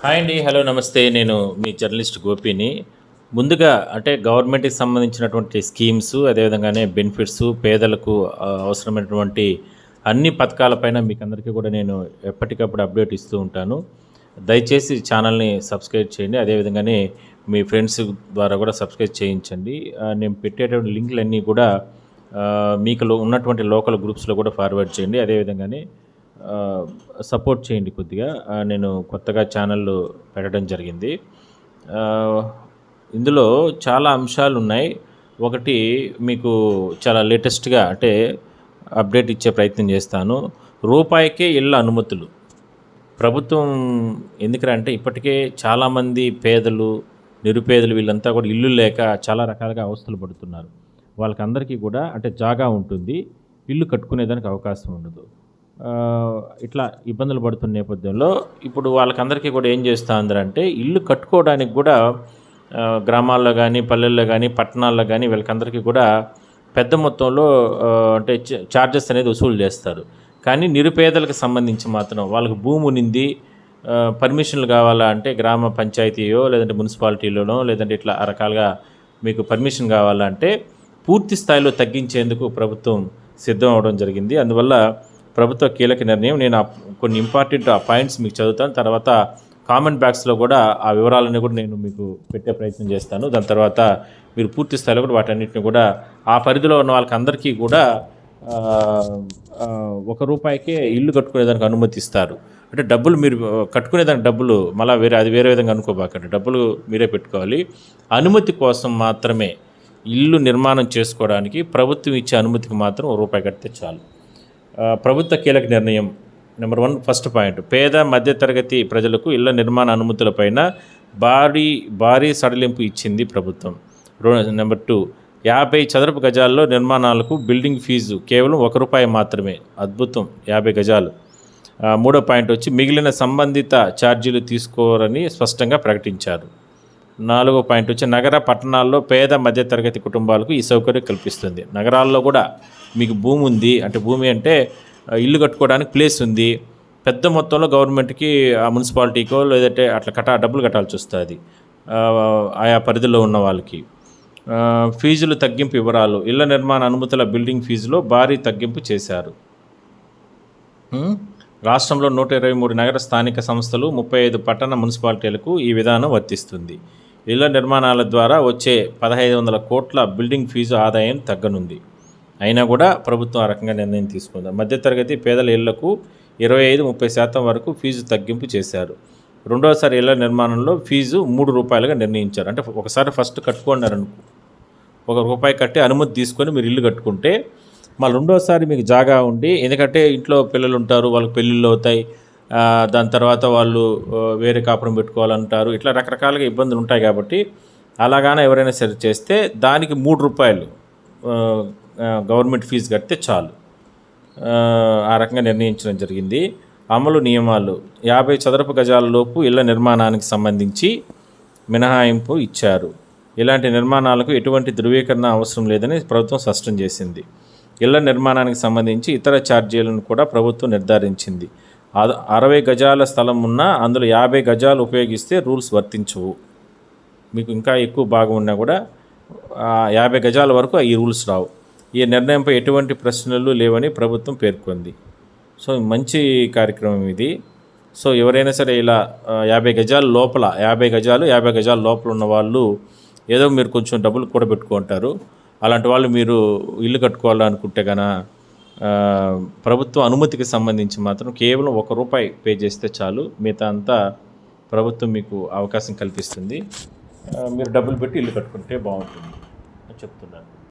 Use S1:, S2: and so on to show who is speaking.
S1: Hi అండి hello నమస్తే. నేను మీ జర్నలిస్ట్ గోపిని. ముందుగా అంటే గవర్నమెంట్కి సంబంధించినటువంటి స్కీమ్స్ అదేవిధంగానే బెనిఫిట్స్ పేదలకు అవసరమైనటువంటి అన్ని పథకాలపైన మీకు అందరికీ కూడా నేను ఎప్పటికప్పుడు అప్డేట్ ఇస్తూ ఉంటాను. దయచేసి ఛానల్ని సబ్స్క్రైబ్ చేయండి. అదేవిధంగానే మీ ఫ్రెండ్స్ ద్వారా కూడా సబ్స్క్రైబ్ చేయించండి. నేను పెట్టేటువంటి లింకులన్నీ కూడా మీకు ఉన్నటువంటి లోకల్ గ్రూప్స్లో కూడా ఫార్వర్డ్ చేయండి. అదేవిధంగానే సపోర్ట్ చేయండి కొద్దిగా. నేను కొత్తగా ఛానల్ పెట్టడం జరిగింది. ఇందులో చాలా అంశాలు ఉన్నాయి. ఒకటి మీకు చాలా లేటెస్ట్గా అంటే అప్డేట్ ఇచ్చే ప్రయత్నం చేస్తాను. రూపాయికే ఇళ్ళ అనుమతులు. ప్రభుత్వం ఎందుకంటే అంటే ఇప్పటికే చాలామంది పేదలు నిరుపేదలు వీళ్ళంతా కూడా ఇల్లు లేక చాలా రకాలుగా అవస్థలు పడుతున్నారు. వాళ్ళకందరికీ కూడా అంటే జాగా ఉంటుంది. ఇల్లు కట్టుకునేదానికి అవకాశం ఉండదు. ఇట్లా ఇబ్బందులు పడుతున్న నేపథ్యంలో ఇప్పుడు వాళ్ళకందరికీ కూడా ఏం చేస్తా అంటే ఇల్లు కట్టుకోవడానికి కూడా గ్రామాల్లో కానీ పల్లెల్లో కానీ పట్టణాల్లో కానీ వీళ్ళకందరికీ కూడా పెద్ద మొత్తంలో అంటే చ- ఛార్జెస్ అనేది వసూలు చేస్తారు. కానీ నిరుపేదలకు సంబంధించి మాత్రం వాళ్ళకి భూమి ఉనింది పర్మిషన్లు కావాలా అంటే గ్రామ పంచాయతీయో లేదంటే మున్సిపాలిటీలోనో లేదంటే ఇట్లా రకాలుగా మీకు పర్మిషన్ కావాలంటే పూర్తి స్థాయిలో తగ్గించేందుకు ప్రభుత్వం సిద్ధం అవడం జరిగింది. అందువల్ల ప్రభుత్వ కీలక నిర్ణయం. నేను కొన్ని ఇంపార్టెంట్ పాయింట్స్ మీకు చదువుతాను. తర్వాత కామెంట్ బాక్స్లో కూడా ఆ వివరాలన్నీ కూడా నేను మీకు పెట్టే ప్రయత్నం చేస్తాను. దాని తర్వాత మీరు పూర్తి స్థాయిలో కూడా వాటన్నిటిని కూడా ఆ పరిధిలో ఉన్న వాళ్ళకి అందరికీ కూడా ఒక రూపాయికే ఇల్లు కట్టుకునేదానికి అనుమతి ఇస్తారు. అంటే డబ్బులు మీరు కట్టుకునేదానికి డబ్బులు మళ్ళీ వేరే అది వేరే విధంగా అనుకోబాకండి. డబ్బులు మీరే పెట్టుకోవాలి. అనుమతి కోసం మాత్రమే ఇల్లు నిర్మాణం చేసుకోవడానికి ప్రభుత్వం ఇచ్చే అనుమతికి మాత్రం ఒక రూపాయి కడితే చాలు. ప్రభుత్వ కీలక నిర్ణయం నెంబర్ వన్ ఫస్ట్ పాయింట్. పేద మధ్యతరగతి ప్రజలకు ఇళ్ళ నిర్మాణ అనుమతులపైన భారీ భారీ సడలింపు ఇచ్చింది ప్రభుత్వం. రో- నెంబర్ టూ యాభై చదరపు గజాల్లో నిర్మాణాలకు బిల్డింగ్ ఫీజు కేవలం ఒక రూపాయి మాత్రమే. అద్భుతం యాభై గజాలు. మూడో పాయింట్ వచ్చి మిగిలిన సంబంధిత ఛార్జీలు తీసుకోరని స్పష్టంగా ప్రకటించారు. నాలుగు పాయింట్ వచ్చి నగర పట్టణాల్లో పేద మధ్యతరగతి కుటుంబాలకు ఈ సౌకర్యం కల్పిస్తుంది. నగరాల్లో కూడా మీకు భూమి ఉంది. అంటే భూమి అంటే ఇల్లు కట్టుకోవడానికి ప్లేస్ ఉంది. పెద్ద మొత్తంలో గవర్నమెంట్కి ఆ మున్సిపాలిటీకో లేదంటే అట్లా కట్టా డబ్బులు కట్టాల్సి వస్తుంది. ఆయా పరిధిలో ఉన్న వాళ్ళకి. ఫీజులు తగ్గింపు వివరాలు. ఇళ్ళ నిర్మాణ అనుమతుల బిల్డింగ్ ఫీజులో భారీ తగ్గింపు చేశారు. రాష్ట్రంలో నూట ఇరవై మూడు నగర స్థానిక సంస్థలు ముప్పై ఐదు పట్టణ మున్సిపాలిటీలకు ఈ విధానం వర్తిస్తుంది. ఇళ్ళ నిర్మాణాల ద్వారా వచ్చే పదహైదు వందల కోట్ల బిల్డింగ్ ఫీజు ఆదాయం తగ్గనుంది. అయినా కూడా ప్రభుత్వం ఆ రకంగా నిర్ణయం తీసుకుంది. మధ్యతరగతి పేదల ఇళ్ళకు ఇరవై ఐదు ముప్పై శాతం వరకు ఫీజు తగ్గింపు చేశారు. రెండోసారి ఇళ్ళ నిర్మాణంలో ఫీజు మూడు రూపాయలుగా నిర్ణయించారు. అంటే ఒకసారి ఫస్ట్ కట్టుకున్నారనుకో ఒక రూపాయి కట్టి అనుమతి తీసుకొని మీరు ఇల్లు కట్టుకుంటే మళ్ళీ రెండోసారి మీకు జాగా ఉండి ఎందుకంటే ఇంట్లో పిల్లలు ఉంటారు వాళ్ళకి పెళ్ళిళ్ళు అవుతాయి దాని తర్వాత వాళ్ళు వేరే కాపురం పెట్టుకోవాలంటారు. ఇట్లా రకరకాలుగా ఇబ్బందులు ఉంటాయి కాబట్టి అలాగానే ఎవరైనా సరే చేస్తే దానికి మూడు రూపాయలు గవర్నమెంట్ ఫీజు కడితే చాలు. ఆ, రకంగా నిర్ణయించడం జరిగింది. అమలు నియమాలు యాభై చదరపు గజాలలోపు ఇళ్ళ నిర్మాణానికి సంబంధించి మినహాయింపు ఇచ్చారు. ఇలాంటి నిర్మాణాలకు ఎటువంటి ధృవీకరణ అవసరం లేదని ప్రభుత్వం స్పష్టం చేసింది. ఇళ్ళ నిర్మాణానికి సంబంధించి ఇతర ఛార్జీలను కూడా ప్రభుత్వం నిర్ధారించింది. అరవై గజాల స్థలం ఉన్నా అందులో యాభై గజాలు ఉపయోగిస్తే రూల్స్ వర్తించవు. మీకు ఇంకా ఎక్కువ భాగం ఉన్నా కూడా యాభై గజాల వరకు ఈ రూల్స్ రావు. ఈ నిర్ణయంపై ఎటువంటి ప్రశ్నలు లేవని ప్రభుత్వం పేర్కొంది. సో మంచి కార్యక్రమం ఇది. సో ఎవరైనా సరే ఇలా యాభై గజాల లోపల యాభై గజాలు యాభై గజాల లోపల ఉన్న వాళ్ళు ఏదో మీరు కొంచెం డబ్బులు కూడా పెట్టుకుంటారు అలాంటి వాళ్ళు మీరు ఇల్లు కట్టుకోవాలనుకుంటే కన ప్రభుత్వ అనుమతికి సంబంధించి మాత్రం కేవలం ఒక రూపాయి పే చేస్తే చాలు. మిగతా అంతా ప్రభుత్వం మీకు అవకాశం కల్పిస్తుంది. మీరు డబ్బులు పెట్టి ఇల్లు కట్టుకుంటే బాగుంటుంది అని చెప్తున్నాను.